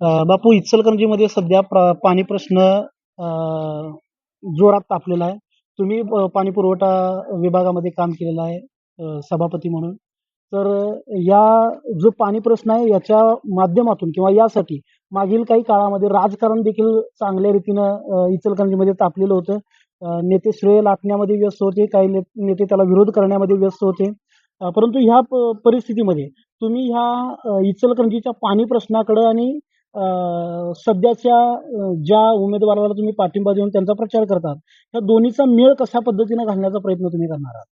बापू इचलकरंजीमध्ये सध्या प्र- पाणी प्रश्न जोरात तापलेला आहे. तुम्ही पाणी पुरवठा विभागामध्ये काम केलेलं आहे सभापती म्हणून. तर या जो पाणी प्रश्न आहे याच्या माध्यमातून किंवा यासाठी मागील काही काळामध्ये राजकारण देखील चांगल्या रीतीनं इचलकरंजीमध्ये तापलेलं होतं. नेते श्रेय लाटण्यामध्ये व्यस्त होते काही नेते त्याला विरोध करण्यामध्ये व्यस्त होते. परंतु ह्या प- परिस्थितीमध्ये तुम्ही ह्या इचलकरंजीच्या पाणी प्रश्नाकडे आणि सध्याच्या ज्या उमेदवाराला तुम्ही पाठिंबा देऊन त्यांचा प्रचार करतात त्या दोन्हीचा मेळ कशा पद्धतीने घालण्याचा प्रयत्न तुम्ही करणार आहात?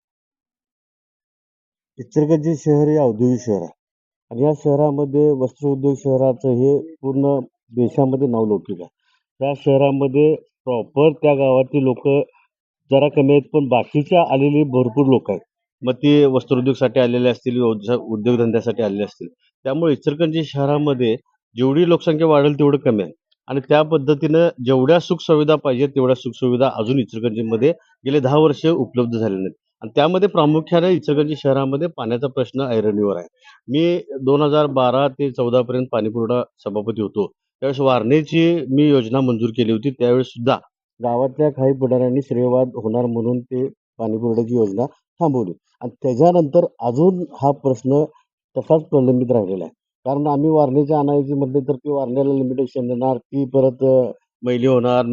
इचलकरंजी शहर हे औद्योगिक शहर आहे. आणि या शहरामध्ये वस्त्र उद्योग शहराचं हे पूर्ण देशामध्ये नावलौकिक आहे. त्या शहरामध्ये प्रॉपर त्या गावातील लोक जरा कमी आहेत पण बाकीच्या आलेली भरपूर लोक आहेत. मग ते वस्त्रोद्योगसाठी आलेले असतील उद्योगधंद्यासाठी आलेले असतील. त्यामुळे इचलकरंजी शहरामध्ये जेवढी लोकसंख्या वाढेल तेवढं कमी आहे. आणि त्या पद्धतीनं जेवढ्या सुखसुविधा पाहिजे तेवढ्या सुखसुविधा अजून इचलकरंजीमध्ये गेले दहा वर्ष उपलब्ध झालेल्या नाहीत आणि त्यामध्ये प्रामुख्याने इचलकरंजी शहरामध्ये पाण्याचा प्रश्न ऐरणीवर आहे. मी दोन हजार बारा ते चौदापर्यंत पाणीपुरवठा सभापती होतो. त्यावेळेस वारणेची मी योजना मंजूर केली होती. त्यावेळेस सुद्धा गावातल्या काही पुढाऱ्यांनी श्रेयवाद होणार म्हणून ते पाणीपुरवठ्याची योजना थांबवली. आणि त्याच्यानंतर अजून हा प्रश्न तसाच प्रलंबित राहिलेला आहे. कारण आम्ही वारणीची आणायची म्हटले तर ती वारण्याला लिमिटेशन देणार ती परत मैली होणार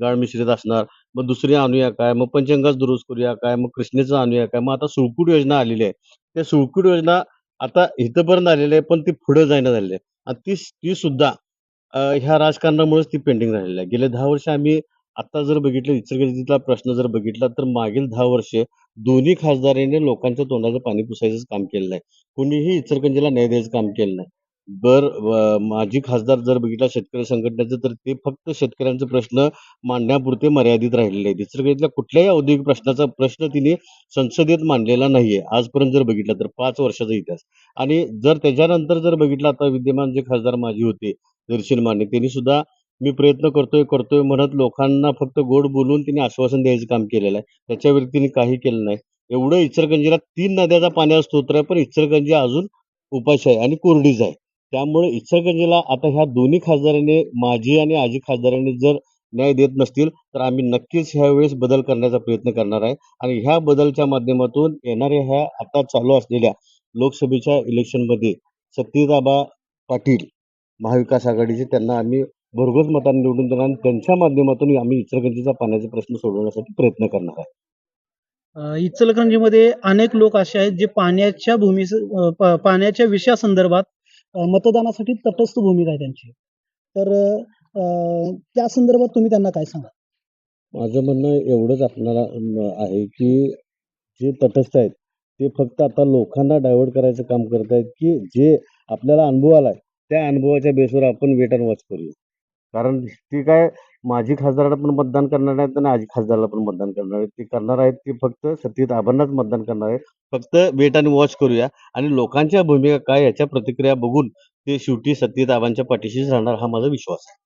गाळ मिश्रित असणार. मग दुसरी आणूया काय? मग पंचंगाच दुरुस्त करूया काय? मग कृष्णेचं आणूया काय? मग आता सुळकूट योजना आलेली आहे. त्या सुळकूट योजना आता इथंपर्यंत आलेली आहे पण ती पुढे जायला झालेली आहे. आणि ती ती सुद्धा ह्या राजकारणामुळेच ती पेंडिंग झालेली आहे. गेले दहा वर्ष आम्ही आता जर बघितलं इचलकरंजीतला प्रश्न जर बघितला तर मागील दहा वर्षे दोन्ही खासदारांनी लोकांच्या तोंडाचं पाणी पुसायचं काम केलेलं आहे. कुणीही इचलकरंजीला न्याय द्यायचं काम केलं नाही. बर माजी खासदार जर बघितला शेतकरी संघटनेचं तर ते फक्त शेतकऱ्यांचे प्रश्न मांडण्यापुरते मर्यादित राहिलेले आहेत. इचलकरंजीतल्या कुठल्याही औद्योगिक प्रश्नाचा प्रश्न तिने संसदेत मांडलेला नाहीये आजपर्यंत जर बघितलं तर पाच वर्षाचा इतिहास. आणि जर त्याच्यानंतर जर बघितलं आता विद्यमान जे खासदार माजी होते दर्शन माने त्यांनी सुद्धा मी प्रयत्न करतोय करतोय म्हणत लोकांना फक्त गोड बोलून तिने आश्वासन द्यायचं काम केलेलं आहे. त्याच्या व्यतिरिक्त काही केलं नाही. एवढं इचलकरंजीला तीन नद्याचा पाण्याचा स्तोत्र आहे पण इचलकरंजी अजून उपाशी आहे आणि कोरडीच आहे. त्यामुळे इचलकरंजीला आता ह्या दोन्ही खासदारांनी माजी आणि आजी खासदारांनी जर न्याय देत नसतील तर आम्ही नक्कीच ह्या वेळेस बदल करण्याचा प्रयत्न करणार आहे. आणि ह्या बदलच्या माध्यमातून येणाऱ्या ह्या आता चालू असलेल्या लोकसभेच्या इलेक्शनमध्ये सत्यदाबा पाटील महाविकास आघाडीचे त्यांना आम्ही भरघोस मतांनी निवडून देणार आणि त्यांच्या माध्यमातून आम्ही इचलकरंजीचा पाण्याचा प्रश्न सोडवण्यासाठी प्रयत्न करणार आहे. अं, इचलकरंजीमध्ये अनेक लोक असे आहेत जे पाण्याच्या भूमी पाण्याच्या विषयासंदर्भात अं, मतदानासाठी तटस्थ भूमिका आहे त्यांची. तर अं, त्या संदर्भात तुम्ही त्यांना काय सांगा? माझं म्हणणं एवढंच आपल्याला अं, आहे की जे तटस्थ आहेत ते फक्त आता लोकांना डायव्हर्ट करायचं काम करत आहेत की जे आपल्याला अनुभव आलाय त्या अनुभवाच्या बेसवर आपण वेट अँड वॉच करूया. कारण ती काय माजी खासदाराला पण मतदान करणार नाहीत आणि आजी खासदाराला पण मतदान करणार आहेत ते करणार आहेत ते फक्त सतीत आबांनाच मतदान करणार आहेत. फक्त वेट आणि वॉच करूया. आणि लोकांच्या भूमिका काय याच्या प्रतिक्रिया बघून ते शेवटी सतीत आबांच्या पाठीशीच राहणार हा माझा विश्वास आहे.